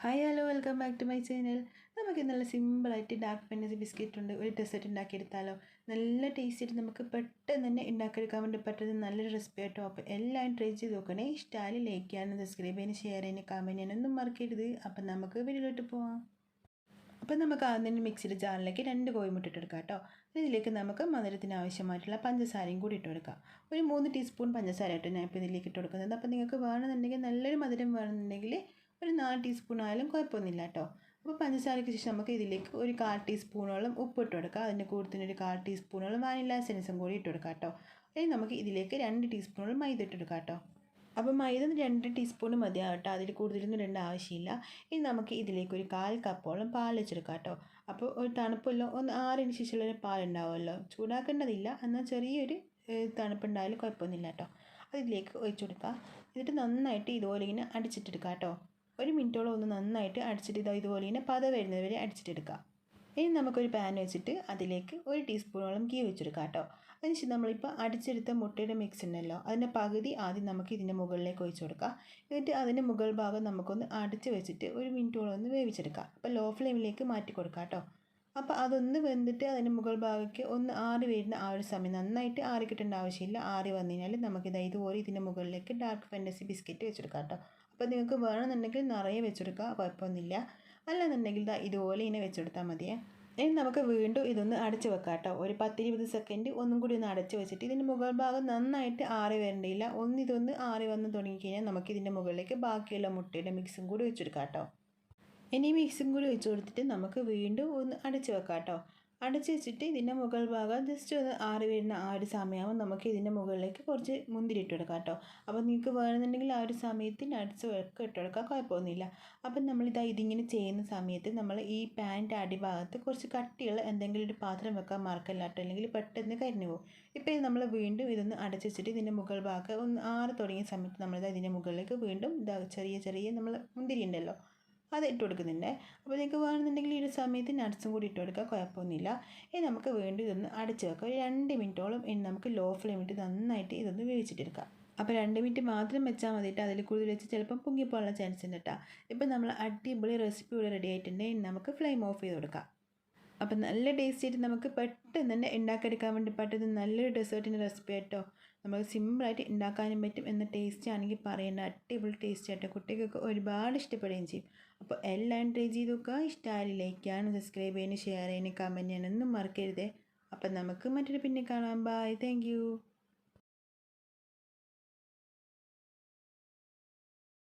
Hi hello welcome back to my channel നമുക്ക് നല്ല സിമ്പിളായിട്ട് ഡാർക്ക് ഫാന്റസി ബിസ്ക്കറ്റ് ഉണ്ട്. ഒരു ഡെസേർട്ട് ഉണ്ടാക്കിയെടുത്താലോ. നല്ല ടേസ്റ്റ് ആയിട്ട് നമുക്ക് പെട്ടെന്ന് തന്നെ ഉണ്ടാക്കിയെടുക്കാൻ വേണ്ടി പറ്റുന്ന നല്ലൊരു റെസിപ്പി ആയിട്ടോ അപ്പോൾ എല്ലാവരും ട്രൈ ചെയ്ത് നോക്കണേ. ഇഷ്ടമായി ലൈക്ക് ചെയ്യാനും സബ്സ്ക്രൈബ് ചെയ്യാനും ഷെയർ ചെയ്യാനും കമന്റ് ചെയ്യാനൊന്നും മറക്കരുത്. അപ്പം നമുക്ക് വീഡിയോയിലോട്ട് പോവാം. അപ്പം നമുക്ക് ആദ്യം തന്നെ മിക്സിയുടെ ജാറിലേക്ക് രണ്ട് കോഴിമുട്ട ഇട്ടെടുക്കാം കേട്ടോ. ഇതിലേക്ക് നമുക്ക് മധുരത്തിന് ആവശ്യമായിട്ടുള്ള പഞ്ചസാരയും കൂടി ഇട്ട് കൊടുക്കാം. ഒരു മൂന്ന് ടീസ്പൂൺ പഞ്ചസാര ഇട്ട് ഞാൻ ഇപ്പോൾ ഇതിലേക്ക് ഇട്ട് കൊടുക്കുന്നത്. അപ്പോൾ നിങ്ങൾക്ക് വേണമെന്നുണ്ടെങ്കിൽ നല്ലൊരു മധുരം വേണമെന്നുണ്ടെങ്കിൽ ഒരു നാല് ടീസ്പൂൺ ആയാലും കുഴപ്പമൊന്നുമില്ല കേട്ടോ അപ്പോൾ പഞ്ചസാരയ്ക്ക് ശേഷം നമുക്ക് ഇതിലേക്ക് ഒരു കാൽ ടീസ്പൂണോളം ഉപ്പ് ഇട്ട് കൊടുക്കുക അതിന്റെ കൂടുതൽ ഒരു കാൽ ടീസ്പൂണോളം വാനില എസൻസും കൂടി ഇട്ട് കൊടുക്കാം കേട്ടോ. ഇനി നമുക്ക് ഇതിലേക്ക് രണ്ട് ടീസ്പൂണോളം മൈദ ഇട്ട് കൊടുക്കാം കേട്ടോ. അപ്പോൾ മൈദ രണ്ട് ടീസ്പൂൺ കേട്ടോ. അതിൽ കൂടുതലൊന്നും രണ്ട് ആവശ്യമില്ല. ഇനി നമുക്ക് ഇതിലേക്ക് ഒരു കാൽ കപ്പോളം പാൽ വെച്ചെടുക്കാം കേട്ടോ. അപ്പോൾ ഒരു തണുപ്പല്ലോ ഒന്ന് ആറിന് ശേഷമുള്ളൊരു പാലുണ്ടാവുമല്ലോ ചൂടാക്കേണ്ടതില്ല. എന്നാൽ ചെറിയൊരു തണുപ്പുണ്ടായാലും കുഴപ്പമൊന്നുമില്ല കേട്ടോ. അതിലേക്ക് ഒഴിച്ചു കൊടുക്കുക എന്നിട്ട് നന്നായിട്ട് ഇതുപോലെ ഇങ്ങനെ അടിച്ചിട്ടെടുക്കുക കേട്ടോ. ഒരു മിനിറ്റോളം ഒന്ന് നന്നായിട്ട് അടിച്ചിട്ട് ഇതാ ഇതുപോലെ തന്നെ പത വരുന്നത് വരെ അടിച്ചിട്ടെടുക്കുക ഇനി നമുക്കൊരു പാൻ വെച്ചിട്ട് അതിലേക്ക് ഒരു ടീസ്പൂണോളം ഗീ വെച്ചെടുക്കാം കേട്ടോ അതിനുശേഷം നമ്മളിപ്പോൾ അടിച്ചെടുത്ത മുട്ടയുടെ മിക്സ് ഉണ്ടല്ലോ അതിന്റെ പകുതി ആദ്യം നമുക്ക് ഇതിന്റെ മുകളിലേക്ക് ഒഴിച്ചു കൊടുക്കാം. എന്നിട്ട് അതിന്റെ മുകൾ ഭാഗം നമുക്കൊന്ന് അടിച്ച് വെച്ചിട്ട് ഒരു മിനിറ്റോളം ഒന്ന് വേവിച്ചെടുക്കാം. അപ്പോൾ ലോ ഫ്ലെയിമിലേക്ക് മാറ്റി കൊടുക്കാം കേട്ടോ അപ്പോൾ അതൊന്ന് വെന്തിട്ട് അതിന്റെ മുകൾ ഭാഗത്തേക്ക് ഒന്ന് ആറി വരുന്ന ആ ഒരു സമയം നന്നായിട്ട് ആറി കിട്ടേണ്ട ആവശ്യമില്ല. ആറി വന്നു കഴിഞ്ഞാൽ നമുക്കിത് ഇതുപോലെ ഇതിന്റെ മുകളിലേക്ക് ഡാർക്ക് ഫാന്റസി ബിസ്ക്കറ്റ് വെച്ചെടുക്കാം കേട്ടോ അപ്പോൾ നിങ്ങൾക്ക് വേണമെന്നുണ്ടെങ്കിൽ നിറയെ വെച്ചെടുക്കുക കുഴപ്പമൊന്നുമില്ല. അല്ലെന്നുണ്ടെങ്കിൽ ഇതാ ഇതുപോലെ ഇങ്ങനെ വെച്ചെടുത്താൽ മതിയേ. ഇനി നമുക്ക് വീണ്ടും ഇതൊന്ന് അടച്ച് വെക്കാം കേട്ടോ. ഒരു പത്തിരുപത് സെക്കൻഡ് ഒന്നും കൂടി ഒന്ന് അടച്ച് വെച്ചിട്ട് ഇതിന്റെ മുകൾ ഭാഗം നന്നായിട്ട് ആറി വരേണ്ടിയില്ല. ഒന്ന് ഇതൊന്ന് ആറി വന്ന് തുടങ്ങിക്കഴിഞ്ഞാൽ നമുക്ക് ഇതിന്റെ മുകളിലേക്ക് ബാക്കിയുള്ള മുട്ടയുടെ മിക്സും കൂടി വെച്ചെടുക്കാം കേട്ടോ. ഇനി മിക്സും കൂടി വെച്ച് കൊടുത്തിട്ട് നമുക്ക് വീണ്ടും ഒന്ന് അടച്ച് വെക്കാം കേട്ടോ. അടച്ച് വെച്ചിട്ട് ഇതിന്റെ മുകൾ ഭാഗം ജസ്റ്റ് ഒന്ന് ആറി വരുന്ന ആ ഒരു സമയമാകുമ്പോൾ നമുക്ക് ഇതിന്റെ മുകളിലേക്ക് കുറച്ച് മുന്തിരി ഇട്ട് കൊടുക്കാം കേട്ടോ. അപ്പോൾ നിങ്ങൾക്ക് വേണമെന്നുണ്ടെങ്കിൽ ആ ഒരു സമയത്ത് നട്സ് ഒക്കെ ഇട്ട് കൊടുക്കാം. കുഴപ്പമൊന്നുമില്ല. അപ്പം നമ്മളിതാ ഇതിങ്ങനെ ചെയ്യുന്ന സമയത്ത് നമ്മൾ ഈ പാനിന്റെ അടിഭാഗത്ത് കുറച്ച് കട്ടിയുള്ള എന്തെങ്കിലും ഒരു പാത്രം വെക്കാൻ മറക്കല്ല കേട്ടോ അല്ലെങ്കിൽ പെട്ടെന്ന് കരിഞ്ഞു പോകും. ഇപ്പോൾ നമ്മൾ വീണ്ടും ഇതൊന്ന് അടച്ചു വെച്ചിട്ട് ഇതിന്റെ മുകൾ ഭാഗം ഒന്ന് ആറ് തുടങ്ങിയ സമയത്ത് നമ്മളിതാ ഇതിന്റെ മുകളിലേക്ക് വീണ്ടും ഇതാ ചെറിയ ചെറിയ നമ്മൾ മുന്തിരി ഉണ്ടല്ലോ. അത് ഇട്ട് കൊടുക്കുന്നുണ്ട്. അപ്പോൾ നിങ്ങൾക്ക് വേണമെന്നുണ്ടെങ്കിൽ ഈ ഒരു സമയത്ത് നട്ട്സും കൂടി ഇട്ട് കൊടുക്കുക കുഴപ്പമൊന്നുമില്ല. ഇനി നമുക്ക് വീണ്ടും ഇതൊന്ന് അടച്ച് വെക്കാം. ഒരു രണ്ട് മിനിറ്റോളം ഇനി നമുക്ക് ലോ ഫ്ലെയിമിട്ട് നന്നായിട്ട് ഇതൊന്ന് വേവിച്ചിട്ടെടുക്കാം അപ്പോൾ രണ്ട് മിനിറ്റ് മാത്രം വെച്ചാൽ മതിയിട്ട് അതിൽ കൂടുതൽ വെച്ച് ചിലപ്പം പൊങ്ങിപ്പോകാനുള്ള ചാൻസ് ഉണ്ട് കേട്ടോ. ഇപ്പം നമ്മൾ അടിപൊളി റെസിപ്പി ഇവിടെ റെഡി ആയിട്ടുണ്ട്. നമുക്ക് ഫ്ലെയിം ഓഫ് ചെയ്ത് കൊടുക്കാം. അപ്പം നല്ല ടേസ്റ്റ് ആയിട്ട് നമുക്ക് പെട്ടെന്ന് തന്നെ ഉണ്ടാക്കിയെടുക്കാൻ വേണ്ടി പറ്റുന്ന നല്ലൊരു ഡെസേർട്ടിന്റെ റെസിപ്പി ആയിട്ടോ നമുക്ക് സിമ്പിളായിട്ട് ഉണ്ടാക്കാനും പറ്റും എന്ന ടേസ്റ്റ് ആണെങ്കിൽ പറയേണ്ട അടിപൊളി ടേസ്റ്റ് ആയിട്ടോ കുട്ടികൾക്ക് ഒരുപാട് ഇഷ്ടപ്പെടുകയും ചെയ്യും. അപ്പോൾ എല്ലാം ട്രൈ ചെയ്ത് നോക്കുക. ഇഷ്ടമായി ലൈക്ക് ചെയ്യാനും സബ്സ്ക്രൈബ് ചെയ്യാനും ഷെയർ ചെയ്യാനും കമന്റ് ചെയ്യാനൊന്നും മറക്കരുതേ. അപ്പം നമുക്ക് മറ്റൊരു പിന്നെ കാണാം. Bye thank